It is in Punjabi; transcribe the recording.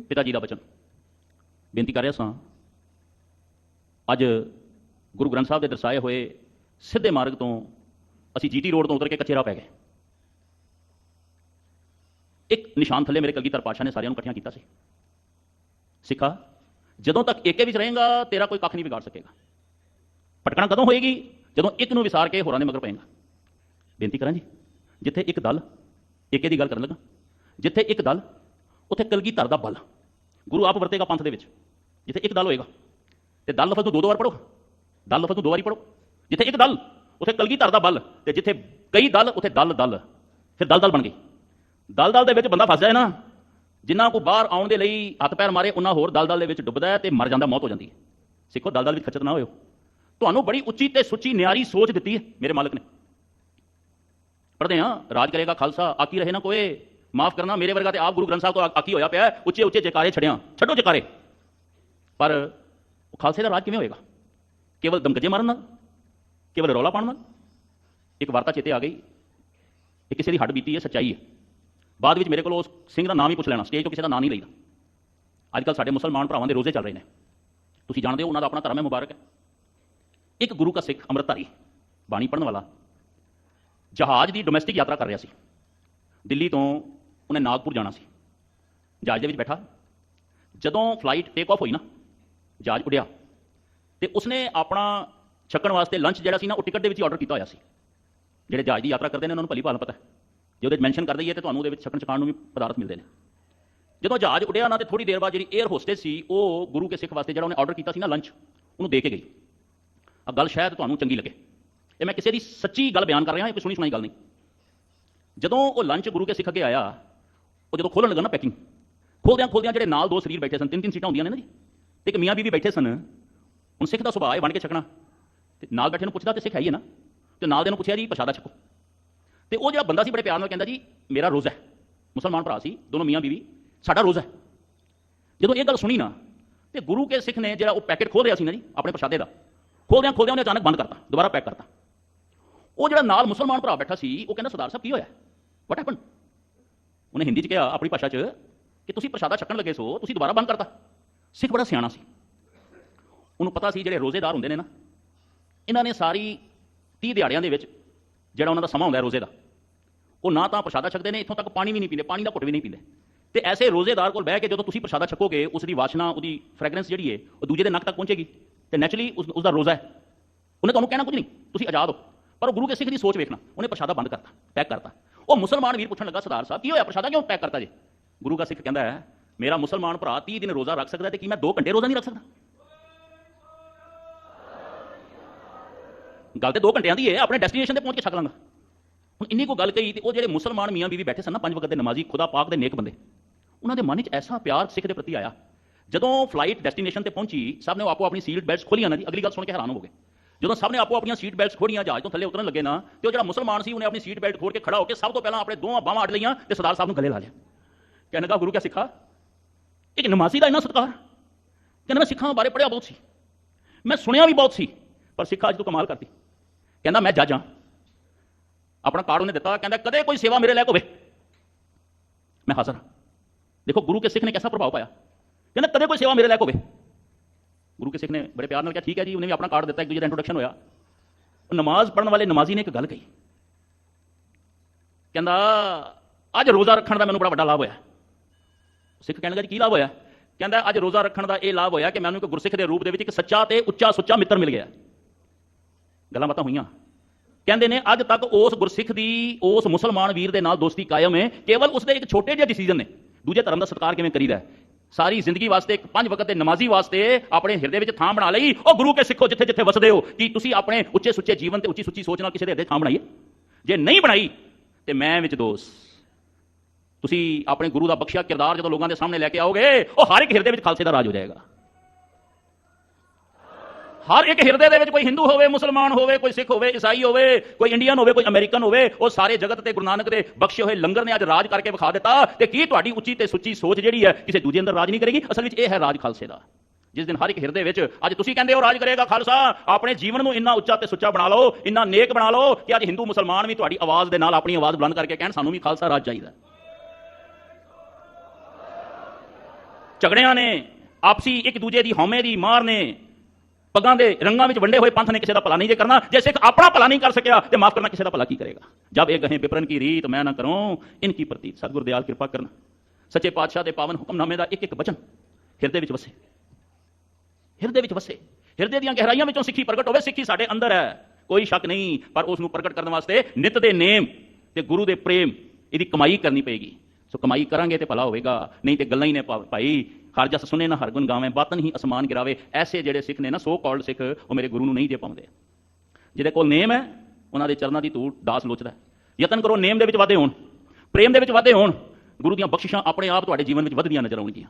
ਪਿਤਾ ਜੀ ਦਾ ਬਚਨ। ਬੇਨਤੀ ਕਰ ਰਿਹਾ ਸਾਂ, ਅੱਜ ਗੁਰੂ ਗ੍ਰੰਥ ਸਾਹਿਬ ਦੇ ਦਰਸਾਏ ਹੋਏ ਸਿੱਧੇ ਮਾਰਗ ਤੋਂ ਅਸੀਂ ਜੀਟੀ ਰੋਡ ਤੋਂ ਉਤਰ ਕੇ ਕੱਚੇ ਰਾਹ ਪੈ ਗਏ। ਇੱਕ ਨਿਸ਼ਾਨ ਥੱਲੇ ਮੇਰੇ ਕਲਗੀਧਰ ਪਾਤਸ਼ਾਹ ਨੇ ਸਾਰਿਆਂ ਨੂੰ ਇਕੱਠਿਆਂ ਕੀਤਾ ਸੀ। ਸਿੱਖਾ, ਜਦੋਂ ਤੱਕ ਏਕੇ ਵਿੱਚ ਰਹੇਗਾ, ਤੇਰਾ ਕੋਈ ਕੱਖ ਨਹੀਂ ਵਿਗਾੜ ਸਕੇਗਾ। ਭਟਕਣਾ ਕਦੋਂ ਹੋਏਗੀ? ਜਦੋਂ ਇੱਕ ਨੂੰ ਵਿਸਾਰ ਕੇ ਹੋਰਾਂ ਦੇ ਮਗਰ ਪਏਗਾ। ਬੇਨਤੀ ਕਰਾਂ ਜੀ, ਜਿੱਥੇ ਇੱਕ ਦਲ, ਏਕੇ ਦੀ ਗੱਲ ਕਰਨ ਲੱਗਾ, ਜਿੱਥੇ ਇੱਕ ਦਲ ਉੱਥੇ ਕਲਗੀਧਰ ਦਾ ਬਲ। ਗੁਰੂ ਆਪ ਵਰਤੇਗਾ ਪੰਥ ਦੇ ਵਿੱਚ। ਜਿੱਥੇ ਇੱਕ ਦਲ ਹੋਏਗਾ। ਤੇ ਦਲ ਲਫ਼ਜ਼ ਨੂੰ ਦੋ ਦੋ ਵਾਰ ਪੜੋ ਦਲ ਲਫ਼ਜ਼ ਨੂੰ ਦੋ ਵਾਰੀ ਪੜੋ ਜਿੱਥੇ ਇੱਕ ਦਲ, ਉੱਥੇ ਕਲਗੀਧਰ ਦਾ ਬਲ। ਤੇ ਜਿੱਥੇ ਕਈ ਦਲ, ਉੱਥੇ ਦਲ ਦਲ। ਫਿਰ ਦਲ ਦਲ ਬਣ ਗਈ ਦਲ ਦਲ ਦੇ ਵਿੱਚ ਬੰਦਾ ਫਸ ਜਾਏ ਨਾ, ਜਿੰਨਾ ਕੋ ਬਾਹਰ ਆਉਣ ਦੇ ਲਈ ਹੱਥ ਪੈਰ ਮਾਰੇ ਉਹਨਾਂ ਹੋਰ ਦਲ ਦਲ ਦੇ ਵਿੱਚ ਡੁੱਬਦਾ ਹੈ ਤੇ ਮਰ ਜਾਂਦਾ, ਮੌਤ ਹੋ ਜਾਂਦੀ ਹੈ। ਸਿੱਖੋ, ਦਲ ਦਲ ਵਿੱਚ ਖਚਤ ਨਾ ਹੋਇਓ। ਤੁਹਾਨੂੰ ਬੜੀ ਉੱਚੀ ਤੇ ਸੁੱਚੀ ਨਿਆਰੀ ਸੋਚ ਦਿੱਤੀ ਹੈ ਮੇਰੇ ਮਾਲਕ ਨੇ। ਪੜ੍ਹਦੇ ਹਾਂ, ਰਾਜ ਕਰੇਗਾ ਖਾਲਸਾ, ਆਕੀ ਰਹੇ ਨਾ ਕੋਏ। ਮਾਫ ਕਰਨਾ ਮੇਰੇ ਵਰਗਾ ਤੇ ਆਪ ਗੁਰੂ ਗ੍ਰੰਥ ਸਾਹਿਬ ਤੋਂ ਆਕੀ ਹੋਇਆ ਪਿਆ ਉੱਚੇ ਉੱਚੇ ਜਕਾਰੇ ਛੜਿਆ ਛੱਡੋ ਜਕਾਰੇ ਪਰ ਉਹ ਖਾਲਸੇ ਦਾ ਰਾਜ ਕਿਵੇਂ ਹੋਏਗਾ ਕੇਵਲ ਦਮਗਜੇ ਮਾਰਨ ਨਾਲ ਕੇਵਲ ਰੌਲਾ ਪਾਉਣ ਨਾਲ ਇੱਕ ਵਾਰਤਾ ਚੇਤੇ ਆ ਗਈ ਇਹ ਕਿਸੇ ਦੀ ਹੱਡ ਬੀਤੀ ਹੈ ਸੱਚਾਈ ਹੈ ਬਾਅਦ ਵਿੱਚ ਮੇਰੇ ਕੋਲ ਉਸ ਸਿੰਘ ਦਾ ਨਾਮ ਹੀ ਪੁੱਛ ਲੈਣਾ ਸਟੇਜ ਤੋਂ ਕਿਸੇ ਦਾ ਨਾਮ ਨਹੀਂ ਲਈਦਾ ਅੱਜ ਕੱਲ੍ਹ ਸਾਡੇ ਮੁਸਲਮਾਨ ਭਰਾਵਾਂ ਦੇ ਰੋਜ਼ੇ ਚੱਲ ਰਹੇ ਨੇ ਤੁਸੀਂ ਜਾਣਦੇ ਹੋ ਉਹਨਾਂ ਦਾ ਆਪਣਾ ਧਰਮ ਹੈ ਮੁਬਾਰਕ ਹੈ ਇੱਕ ਗੁਰੂ ਕਾ ਸਿੱਖ ਅੰਮ੍ਰਿਤਧਾਰੀ ਬਾਣੀ ਪੜਨ ਵਾਲਾ ਜਹਾਜ਼ ਦੀ ਡੋਮੈਸਟਿਕ ਯਾਤਰਾ ਕਰ ਰਿਹਾ ਸੀ ਦਿੱਲੀ ਤੋਂ ਉਹਨੇ ਨਾਗਪੁਰ ਜਾਣਾ ਸੀ। ਜਹਾਜ਼ ਦੇ ਵਿੱਚ ਬੈਠਾ। ਜਦੋਂ ਫਲਾਈਟ ਟੇਕ ਆਫ ਹੋਈ ਨਾ, ਜਹਾਜ਼ ਉੱਡਿਆ। ਤੇ ਉਸਨੇ ਆਪਣਾ ਛਕਣ ਵਾਸਤੇ ਲੰਚ ਜਿਹੜਾ ਸੀ ਨਾ, ਉਹ ਟਿਕਟ ਦੇ ਵਿੱਚ ਹੀ ਆਰਡਰ ਕੀਤਾ ਹੋਇਆ ਸੀ। ਜਿਹੜੇ ਜਹਾਜ਼ ਦੀ ਯਾਤਰਾ ਕਰਦੇ ਨੇ, ਉਹਨਾਂ ਨੂੰ ਭਲੀ ਭਾਲ ਪਤਾ ਜੇ ਉਹਦੇ ਮੈਂਸ਼ਨ ਕਰ ਦਈਏ ਤੇ ਤੁਹਾਨੂੰ ਉਹਦੇ ਵਿੱਚ ਛਕਣ ਛਕਾਣ ਨੂੰ ਵੀ ਪਦਾਰਥ ਮਿਲਦੇ ਨੇ। ਜਦੋਂ ਜਹਾਜ਼ ਉੱਡਿਆ ਨਾ, ਤੇ ਥੋੜੀ ਦੇਰ ਬਾਅਦ ਜਿਹੜੀ 에ਅਰ ਹੋਸਟੇਸ ਸੀ, ਉਹ ਗੁਰੂ ਕੇ ਸਿੱਖ ਵਾਸਤੇ ਜਿਹੜਾ ਉਹਨੇ ਆਰਡਰ ਕੀਤਾ ਸੀ ਨਾ ਲੰਚ ਉਹਨੂੰ ਦੇ ਕੇ ਗਈ। ਆ ਗੱਲ ਸ਼ਾਇਦ ਤੁਹਾਨੂੰ ਚੰਗੀ ਲੱਗੇ। ਇਹ ਮੈਂ ਕਿਸੇ ਦੀ ਸੱਚੀ ਗੱਲ ਬਿਆਨ ਕਰ ਰਿਹਾ, ਇਹ ਕੋਈ ਸੁਣੀ ਸੁਣਾਈ ਗੱਲ ਨਹੀਂ। ਜਦੋਂ ਉਹ ਲੰਚ ਗੁਰੂ ਕੇ ਸਿੱਖ ਅੱਗੇ ਆਇਆ ਉਹ ਜਦੋਂ ਖੋਲਣ ਲੱਗਾ ਨਾ ਪੈਕਿੰਗ ਖੋਲਦਿਆਂ ਖੋਲਦਿਆਂ ਜਿਹੜੇ ਨਾਲ ਦੋ ਸਰੀਰ ਬੈਠੇ ਸਨ, ਤਿੰਨ ਤਿੰਨ ਸੀਟਾਂ ਹੁੰਦੀਆਂ ਨੇ ਨਾ ਜੀ, ਤੇ ਇੱਕ ਮੀਆਂ ਬੀਵੀ ਬੈਠੇ ਸਨ ਹੁਣ ਸਿੱਖ ਦਾ ਸੁਭਾਅ ਹੈ, ਬਣ ਕੇ ਛਕਣਾ। ਤੇ ਨਾਲ ਬੈਠੇ ਨੂੰ ਪੁੱਛਦਾ ਤੇ ਸਿੱਖ ਹੈ ਹੀ ਹੈ ਨਾ, ਤੇ ਨਾਲ ਦੇ ਨੂੰ ਪੁੱਛਿਆ ਜੀ, ਪ੍ਰਸ਼ਾਦਾ ਛਕੋ। ਤੇ ਉਹ ਜਿਹੜਾ ਬੰਦਾ ਸੀ ਬੜੇ ਪਿਆਰ ਨਾਲ ਕਹਿੰਦਾ ਜੀ, ਮੇਰਾ ਰੋਜ਼ਾ ਹੈ। ਮੁਸਲਮਾਨ ਭਰਾ ਸੀ, ਦੋਨੋਂ ਮੀਆਂ ਬੀਵੀ, ਸਾਡਾ ਰੋਜ਼ਾ ਹੈ। ਜਦੋਂ ਇਹ ਗੱਲ ਸੁਣੀ ਨਾ, ਤੇ ਗੁਰੂ ਕੇ ਸਿੱਖ ਨੇ ਜਿਹੜਾ ਉਹ ਪੈਕੇਟ ਖੋਲ ਰਿਹਾ ਸੀ ਨਾ ਜੀ, ਆਪਣੇ ਪ੍ਰਸ਼ਾਦੇ ਦਾ, ਖੋਲਦਿਆਂ ਖੋਲਦਿਆਂ ਉਹਨੇ ਅਚਾਨਕ ਬੰਦ ਕਰਤਾ, ਦੁਬਾਰਾ ਪੈਕ ਕਰਤਾ। ਉਹ ਜਿਹੜਾ ਨਾਲ ਮੁਸਲਮਾਨ ਭਰਾ ਬੈਠਾ ਸੀ, ਉਹ ਕਹਿੰਦਾ, ਸਰਦਾਰ ਸਾਹਿਬ, ਕੀ ਹੋਇਆ? ਵਾਟ ਹੈਪਨ ਉਹਨੇ ਹਿੰਦੀ ਚ ਕਿਹਾ ਆਪਣੀ ਭਾਸ਼ਾ ਚ ਕਿ ਤੁਸੀਂ ਪ੍ਰਸ਼ਾਦਾ ਛਕਣ ਲੱਗੇ ਸੋ ਤੁਸੀਂ ਦੁਬਾਰਾ ਬੰਦ ਕਰਤਾ। ਸਿੱਖ ਬੜਾ ਸਿਆਣਾ ਸੀ। ਉਹਨੂੰ ਪਤਾ ਸੀ ਜਿਹੜੇ ਰੋਜ਼ੇਦਾਰ ਹੁੰਦੇ ਨੇ ਨਾ, ਇਹਨਾਂ ਨੇ ਸਾਰੀ 30 ਦਿਹਾੜਿਆਂ ਦੇ ਵਿੱਚ ਜਿਹੜਾ ਉਹਨਾਂ ਦਾ ਸਮਾਂ ਹੁੰਦਾ ਰੋਜ਼ੇ ਦਾ, ਉਹ ਨਾ ਤਾਂ ਪ੍ਰਸ਼ਾਦਾ ਛਕਦੇ ਨੇ, ਇੱਥੋਂ ਤੱਕ ਪਾਣੀ ਵੀ ਨਹੀਂ ਪੀਂਦੇ, ਪਾਣੀ ਦਾ ਘੁੱਟ ਵੀ ਨਹੀਂ ਪੀਂਦੇ। ਤੇ ਐਸੇ ਰੋਜ਼ੇਦਾਰ ਕੋਲ ਬਹਿ ਕੇ ਜਦੋਂ ਤੁਸੀਂ ਪ੍ਰਸ਼ਾਦਾ ਛਕੋਗੇ ਉਸ ਦੀ ਵਾਸ਼ਨਾ, ਉਹਦੀ ਫ੍ਰੈਗਰੈਂਸ ਜਿਹੜੀ ਹੈ ਉਹ ਦੂਜੇ ਦੇ ਨੱਕ ਤੱਕ ਪਹੁੰਚੇਗੀ। ਤੇ ਨੈਚੁਰਲੀ ਉਸ ਉਸ ਦਾ ਰੋਜ਼ਾ ਹੈ। ਉਹਨੇ ਤੁਹਾਨੂੰ ਕਹਿਣਾ ਕੁਝ ਨਹੀਂ, ਤੁਸੀਂ ਆਜ਼ਾਦ ਹੋ। ਪਰ ਉਹ ਗੁਰੂ ਕੇ ਸਿੱਖ ਦੀ ਸੋਚ ਵੇਖਣਾ, ਉਹਨੇ ਪ੍ਰਸ਼ਾਦਾ ਬੰਦ ਕਰਤਾ, ਪੈਕ ਕਰਤਾ। ਉਹ ਮੁਸਲਮਾਨ ਵੀਰ ਪੁੱਛਣ ਲੱਗਾ, ਸਰਦਾਰ ਸਾਹਿਬ, ਕੀ ਹੋਇਆ ਪ੍ਰਸ਼ਾਦਾ ਕਿਉਂ ਪੈਕ ਕਰਤਾ ਜੇ? ਗੁਰੂ ਕਾ ਸਿੱਖ ਕਹਿੰਦਾ ਹੈ, ਮੇਰਾ ਮੁਸਲਮਾਨ ਭਰਾ 30 ਦਿਨ ਰੋਜ਼ਾ ਰੱਖ ਸਕਦਾ ਤੇ ਕੀ ਮੈਂ 2 ਘੰਟੇ ਰੋਜ਼ਾ ਨਹੀਂ ਰੱਖ ਸਕਦਾ? ਗੱਲ ਤੇ 2 ਘੰਟਿਆਂ ਦੀ ਹੈ, ਆਪਣੇ ਡੈਸਟੀਨੇਸ਼ਨ ਤੇ ਪਹੁੰਚ ਕੇ ਛਕ ਲਾਂਗਾ। ਹੁਣ ਇੰਨੀ ਕੋ ਗੱਲ ਕਹੀ ਤੇ ਉਹ ਜਿਹੜੇ ਮੁਸਲਮਾਨ ਮੀਆਂ ਬੀਵੀ ਬੈਠੇ ਸਨ ਨਾ, ਪੰਜ ਵਕਤ ਦੇ ਨਮਾਜ਼ੀ, ਖੁਦਾ ਪਾਕ ਦੇ ਨੇਕ ਬੰਦੇ, ਉਹਨਾਂ ਦੇ ਮਨ 'ਚ ਐਸਾ ਪਿਆਰ ਸਿੱਖ ਦੇ ਪ੍ਰਤੀ ਆਇਆ, ਜਦੋਂ ਫਲਾਈਟ ਡੈਸਟੀਨੇਸ਼ਨ ਤੇ ਪਹੁੰਚੀ, ਸਭ ਨੇ ਆਪੋ ਆਪਣੀ ਸੀਟ ਬੈਲਟਸ ਖੋਲੀਆਂ ਨਾ ਜੀ, ਅਗਲੀ ਗੱਲ ਸੁਣ ਕੇ ਹੈਰਾਨ ਹੋ ਗਏ। ਜਦੋਂ ਸਭ ਨੇ ਆਪੋ ਆਪਣੀਆਂ ਸੀਟ ਬੈਲਟਸ ਖੋਲੀਆਂ ਜਹਾਜ਼ ਤੋਂ ਥੱਲੇ ਉਤਰਨ ਲੱਗੇ ਨਾ, ਤੇ ਉਹ ਜਿਹੜਾ ਮੁਸਲਮਾਨ ਸੀ, ਉਹਨੇ ਆਪਣੀ ਸੀਟ ਬੈਲਟ ਖੋਲ ਕੇ ਖੜਾ ਹੋ ਕੇ ਸਭ ਤੋਂ ਪਹਿਲਾਂ ਆਪਣੇ ਦੋਵਾਂ ਬਾਹਾਂ ਅੱਡ ਲਈਆਂ ਤੇ ਸਰਦਾਰ ਸਾਹਿਬ ਨੂੰ ਗਲੇ ਲਾ ਲਿਆ। ਕਹਿਣ ਲੱਗਾ ਗੁਰੂ, ਕਿਆ ਸਿੱਖਾ? ਇੱਕ ਨਮਾਜ਼ੀ ਦਾ ਇੰਨਾ ਸਤਿਕਾਰ? ਕਹਿੰਦਾ, ਮੈਂ ਸਿੱਖਾਂ ਬਾਰੇ ਪੜ੍ਹਿਆ ਬਹੁਤ ਸੀ। ਮੈਂ ਸੁਣਿਆ ਵੀ ਬਹੁਤ ਸੀ, ਪਰ ਸਿੱਖਾ ਅੱਜ ਤੂੰ ਕਮਾਲ ਕਰਤੀ ਕਹਿੰਦਾ, ਮੈਂ ਜੱਜ ਹਾਂ। ਆਪਣਾ ਕਾਰਡ ਉਹਨੇ ਦਿੱਤਾ, ਕਹਿੰਦਾ, ਕਦੇ ਕੋਈ ਸੇਵਾ ਮੇਰੇ ਲਾਇਕ ਹੋਵੇ। ਮੈਂ ਹਾਜ਼ਰ ਹਾਂ। ਦੇਖੋ, ਗੁਰੂ ਕੇ ਸਿੱਖ ਨੇ ਕਿਹਦਾ ਪ੍ਰਭਾਵ ਪਾਇਆ? ਕਹਿੰਦਾ, ਕਦੇ ਕੋਈ ਸੇਵਾ ਮੇਰੇ ਲਾਇਕ ਹੋਵੇ। ਗੁਰੂ ਕੇ ਸਿੱਖ ਨੇ ਬੜੇ ਪਿਆਰ ਨਾਲ ਕਿਹਾ, ਠੀਕ ਹੈ ਜੀ, ਉਹਨੇ ਵੀ ਆਪਣਾ ਕਾਰਡ ਦਿੱਤਾ, ਇੱਕ ਦੂਜੇ ਦਾ ਇੰਟਰੋਡਕਸ਼ਨ ਹੋਇਆ। ਨਮਾਜ਼ ਪੜਨ ਵਾਲੇ ਨਮਾਜ਼ੀ ਨੇ ਇੱਕ ਗੱਲ ਕਹੀ। ਕਹਿੰਦਾ, ਅੱਜ ਰੋਜ਼ਾ ਰੱਖਣ ਦਾ ਮੈਨੂੰ ਬੜਾ ਵੱਡਾ ਲਾਭ ਹੋਇਆ। ਸਿੱਖ ਕਹਿਣ ਲੱਗਾ ਜੀ, ਕੀ ਲਾਭ ਹੋਇਆ? ਕਹਿੰਦਾ, ਅੱਜ ਰੋਜ਼ਾ ਰੱਖਣ ਦਾ ਇਹ ਲਾਭ ਹੋਇਆ ਕਿ ਮੈਨੂੰ ਇੱਕ ਗੁਰਸਿੱਖ ਦੇ ਰੂਪ ਦੇ ਵਿੱਚ ਇੱਕ ਸੱਚਾ ਤੇ ਉੱਚਾ ਸੁੱਚਾ ਮਿੱਤਰ ਮਿਲ ਗਿਆ। ਗੱਲਾਂ ਬਾਤਾਂ ਹੋਈਆਂ। ਕਹਿੰਦੇ ਨੇ, ਅੱਜ ਤੱਕ ਉਸ ਗੁਰਸਿੱਖ ਦੀ, ਉਸ ਮੁਸਲਮਾਨ ਵੀਰ ਦੇ ਨਾਲ ਦੋਸਤੀ ਕਾਇਮ ਹੈ ਕੇਵਲ ਉਸਦੇ ਇੱਕ ਛੋਟੇ ਜਿਹੇ ਡਿਸੀਜਨ ਨੇ। ਦੂਜੇ ਧਰਮ ਦਾ ਸਤਿਕਾਰ ਕਿਵੇਂ ਕਰੀਦਾ ਸਾਰੀ ਜ਼ਿੰਦਗੀ ਵਾਸਤੇ, ਇੱਕ ਪੰਜ ਵਕਤ ਦੇ ਨਮਾਜ਼ੀ ਵਾਸਤੇ ਆਪਣੇ ਹਿਰਦੇ ਵਿੱਚ ਥਾਂ ਬਣਾ ਲਈ। ਉਹ ਗੁਰੂ ਕੇ ਸਿੱਖੋ ਜਿੱਥੇ ਜਿੱਥੇ ਵਸਦੇ ਹੋ। ਕਿ ਤੁਸੀਂ ਆਪਣੇ ਉੱਚੇ ਸੁੱਚੇ ਜੀਵਨ ਤੇ ਉੱਚੀ ਸੁੱਚੀ ਸੋਚ ਨਾਲ ਕਿਸੇ ਦੇ ਹਿਰਦੇ ਥਾਂ ਬਣਾਈਏ ਜੇ ਨਹੀਂ ਬਣਾਈ, ਤੇ ਮੈਂ ਵਿੱਚ ਦੋਸ। ਤੁਸੀਂ ਆਪਣੇ ਗੁਰੂ ਦਾ ਬਖਸ਼ਿਆ ਕਿਰਦਾਰ ਜਦੋਂ ਲੋਕਾਂ ਦੇ ਸਾਹਮਣੇ ਲੈ ਕੇ ਆਓਗੇ, ਉਹ ਹਰ ਇੱਕ ਹਿਰਦੇ ਵਿੱਚ ਖਾਲਸੇ ਦਾ ਰਾਜ ਹੋ ਜਾਏਗਾ। ਹਰ ਇੱਕ ਹਿਰਦੇ ਦੇ ਵਿੱਚ ਕੋਈ ਹਿੰਦੂ ਹੋਵੇ, ਮੁਸਲਮਾਨ ਹੋਵੇ, ਕੋਈ ਸਿੱਖ ਹੋਵੇ ਈਸਾਈ ਹੋਵੇ, ਕੋਈ ਇੰਡੀਅਨ ਹੋਵੇ, ਕੋਈ ਅਮਰੀਕਨ ਹੋਵੇ, ਉਹ ਸਾਰੇ ਜਗਤ ਤੇ ਗੁਰੂ ਨਾਨਕ ਦੇ ਬਖਸ਼ੇ ਹੋਏ ਲੰਗਰ ਨੇ ਅੱਜ ਰਾਜ ਕਰਕੇ ਵਿਖਾ ਦਿੱਤਾ ਤੇ ਕੀ ਤੁਹਾਡੀ ਉੱਚੀ ਤੇ ਸੁੱਚੀ ਸੋਚ ਜਿਹੜੀ ਹੈ ਕਿਸੇ ਦੂਜੇ ਅੰਦਰ ਰਾਜ ਨਹੀਂ ਕਰੇਗੀ? ਅਸਲ ਵਿੱਚ ਇਹ ਹੈ ਰਾਜ ਖਾਲਸੇ ਦਾ। ਜਿਸ ਦਿਨ ਹਰ ਇੱਕ ਹਿਰਦੇ ਵਿੱਚ ਅੱਜ ਤੁਸੀਂ ਕਹਿੰਦੇ ਹੋ ਰਾਜ ਕਰੇਗਾ ਖਾਲਸਾ, ਆਪਣੇ ਜੀਵਨ ਨੂੰ ਇੰਨਾ ਉੱਚਾ ਤੇ ਸੁੱਚਾ ਬਣਾ ਲਓ, ਇੰਨਾ ਨੇਕ ਬਣਾ ਲਓ ਕਿ ਅੱਜ ਹਿੰਦੂ ਮੁਸਲਮਾਨ ਵੀ ਤੁਹਾਡੀ ਆਵਾਜ਼ ਦੇ ਨਾਲ ਆਪਣੀ ਆਵਾਜ਼ ਬੁਲੰਦ ਕਰਕੇ ਕਹਿਣ, ਸਾਨੂੰ ਵੀ ਖਾਲਸਾ ਰਾਜ ਚਾਹੀਦਾ। ਝਗੜਿਆਂ ਨੇ, ਆਪਸੀ ਇੱਕ ਦੂਜੇ ਦੀ ਹਉਮੈ ਦੀ ਮਾਰ ਨੇ ਪੱਗਾਂ ਦੇ ਰੰਗਾਂ ਵਿੱਚ ਵੰਡੇ ਹੋਏ ਪੰਥ ਨੇ ਕਿਸੇ ਦਾ ਭਲਾ ਨਹੀਂ ਜੇ ਕਰਨਾ, ਜੇ ਸਿੱਖ ਆਪਣਾ ਭਲਾ ਨਹੀਂ ਕਰ ਸਕਿਆ, ਤੇ ਮਾਫ ਕਰਨਾ ਕਿਸੇ ਦਾ ਭਲਾ ਕੀ ਕਰੇਗਾ? ਜਬ ਇਹ ਗਹੇ ਬਿਪਰਨ ਕੀ ਰੀਤ, ਮੈਂ ਨਾ ਕਰੂੰ ਇਨਕੀ ਪ੍ਰਤੀਤ। ਸਤਿਗੁਰ ਦਿਆਲ ਕਿਰਪਾ ਕਰਨ। ਸੱਚੇ ਪਾਤਸ਼ਾਹ ਦੇ ਪਾਵਨ ਹੁਕਮਨਾਮੇ ਦਾ ਇੱਕ ਇੱਕ ਵਚਨ ਹਿਰਦੇ ਵਿੱਚ ਵਸੇ। ਹਿਰਦੇ ਵਿੱਚ ਵਸੇ। ਹਿਰਦੇ ਦੀਆਂ ਗਹਿਰਾਈਆਂ ਵਿੱਚੋਂ ਸਿੱਖੀ ਪ੍ਰਗਟ ਹੋਵੇ, ਸਿੱਖੀ ਸਾਡੇ ਅੰਦਰ ਹੈ। ਕੋਈ ਸ਼ੱਕ ਨਹੀਂ, ਪਰ ਉਸ ਨੂੰ ਪ੍ਰਗਟ ਕਰਨ ਵਾਸਤੇ ਨਿਤ ਦੇ ਨੇਮ ਤੇ ਗੁਰੂ ਦੇ ਪ੍ਰੇਮ, ਇਹਦੀ ਕਮਾਈ ਕਰਨੀ ਪਏਗੀ। ਸੋ ਕਮਾਈ ਕਰਾਂਗੇ ਤੇ ਭਲਾ ਹੋਵੇਗਾ, ਨਹੀਂ ਤੇ ਗੱਲਾਂ ਹੀ ਨੇ ਭਾ- ਭਾਈ ਹਰ ਜਸ ਸੁਨੇ ਨਾ ਹਰ ਗੁਣ ਗਾਵੇਂ, ਬਾਤਨ ਹੀ ਅਸਮਾਨ ਗਿਰਾਵੇ। ਐਸੇ ਜਿਹੜੇ ਸਿੱਖ ਨੇ ਨਾ, ਸੋ ਕਾਲਡ ਸਿੱਖ ਉਹ ਮੇਰੇ ਗੁਰੂ ਨੂੰ ਨਹੀਂ ਦੇ ਪਾਉਂਦੇ। ਜਿਹਦੇ ਕੋਲ ਨੇਮ ਹੈ, ਉਹਨਾਂ ਦੇ ਚਰਨਾਂ ਦੀ ਧੂੜ ਦਾਸ ਲੋਚਦਾ ਯਤਨ ਕਰੋ, ਨੇਮ ਦੇ ਵਿੱਚ ਵਾਧੇ ਹੋਣ, ਪ੍ਰੇਮ ਦੇ ਵਿੱਚ ਵਾਧੇ ਹੋਣ। ਗੁਰੂ ਦੀਆਂ ਬਖਸ਼ਿਸ਼ਾਂ ਆਪਣੇ ਆਪ ਤੁਹਾਡੇ ਜੀਵਨ ਵਿੱਚ ਵੱਧਦੀਆਂ ਨਜ਼ਰ ਆਉਣਗੀਆਂ।